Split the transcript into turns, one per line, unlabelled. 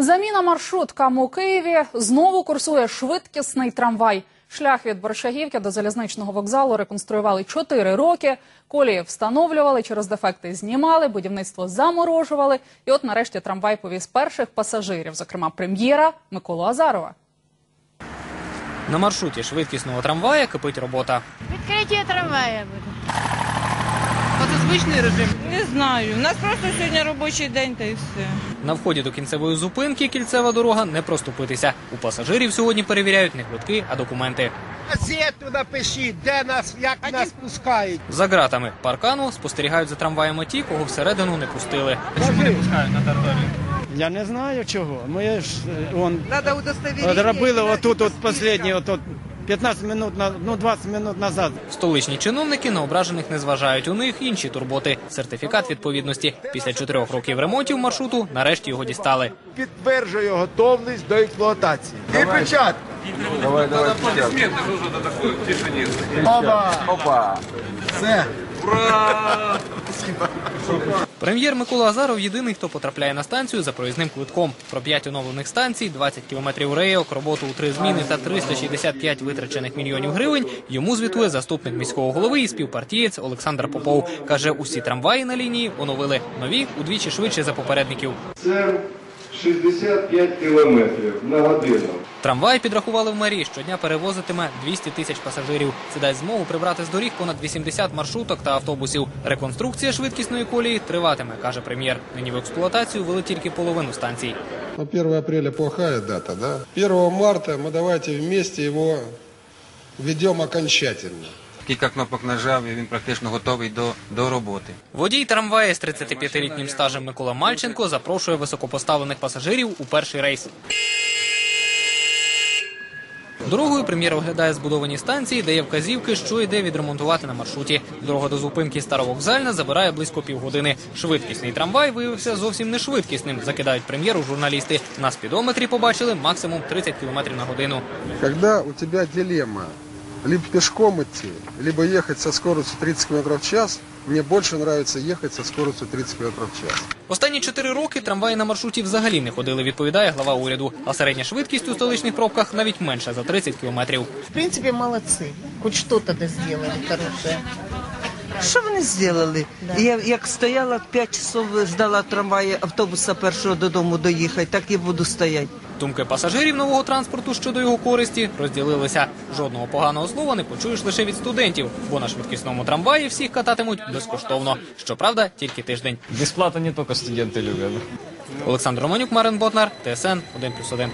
Заміна маршруткам у Києві знову курсує швидкісний трамвай. Шлях від Борщагівки до залізничного вокзалу реконструювали 4 роки. Колії встановлювали, через дефекти знімали, будівництво заморожували. І от нарешті трамвай повіз перших пасажирів, зокрема прем'єра Миколу Азарова.
На маршруті швидкісного трамвая кипить робота.
Відкриття трамвая буде.
Це звичний режим.
Не знаю. У нас просто сьогодні робочий день та і все.
На вході до кінцевої зупинки кільцева дорога не проступитися. У пасажирів сьогодні перевіряють не квитки, а документи.
Газету напишіть, де нас, як нас пускають.
За ґратами паркану спостерігають за трамваями ті, кого всередину не пустили.
Я не знаю чого. Ми ж е, он
удостовірити.
робили отут от останні, отут 15 минут на ну 20 минут назад.
Столичні чиновники на ображених не зважають. У них інші турботи. Сертифікат відповідності. Після чотирьох років ремонтів маршруту нарешті його дістали.
Підтверджує готовність до експлуатації. І печатка. Опа. Опа. Все.
Прем'єр Микола Азаров єдиний, хто потрапляє на станцію за проїзним квитком. Про п'ять оновлених станцій, 20 кілометрів рейок, роботу у три зміни та 365 витрачених мільйонів гривень йому звітує заступник міського голови і співпартієць Олександр Попов. Каже, усі трамваї на лінії оновили нові удвічі швидше за попередників.
Це 65 кілометрів на годину.
Трамвай підрахували в мерії. Щодня перевозитиме 200 тисяч пасажирів. Це дасть змогу прибрати з доріг понад 80 маршруток та автобусів. Реконструкція швидкісної колії триватиме, каже прем'єр. Нині в експлуатацію вели тільки половину станцій.
Ну, 1 апреля плохая дата, да? 1 марта мы давайте вместе его введем окончательно.
Кілька кнопок нажав і він практично готовий до, до роботи.
Водій трамвая з 35-літнім стажем Микола Мальченко запрошує високопоставлених пасажирів у перший рейс. Дорогою прем'єр оглядає збудовані станції, дає вказівки, що йде відремонтувати на маршруті. Дорога до зупинки Старовокзальна забирає близько півгодини. Швидкісний трамвай виявився зовсім не швидкісним, закидають прем'єру журналісти. На спідометрі побачили максимум 30 км на годину.
Когда у тебя дилемма, либо пешком идти, либо ехать со скоростью 30 км в час, Мені більше подобається їхати за скоростю 30 км в час.
Останні чотири роки трамваї на маршруті взагалі не ходили, відповідає глава уряду. А середня швидкість у столичних пробках навіть менша за 30 кілометрів.
В принципі, молодці. хоч щось то зробили сделали хорошее.
Що вони зробили? Я як стояла 5 часов, ждала трамвая, автобуса першого додому доїхати, так і буду стояти.
Думки пасажирів нового транспорту щодо його користі розділилися. Жодного поганого слова не почуєш лише від студентів, бо на швидкісному трамваї всіх кататимуть безкоштовно. Щоправда, тільки тиждень.
Бесплатно не только студенты любят.
Олександр Романюк, Марин Ботнар, ТСН 1+,1.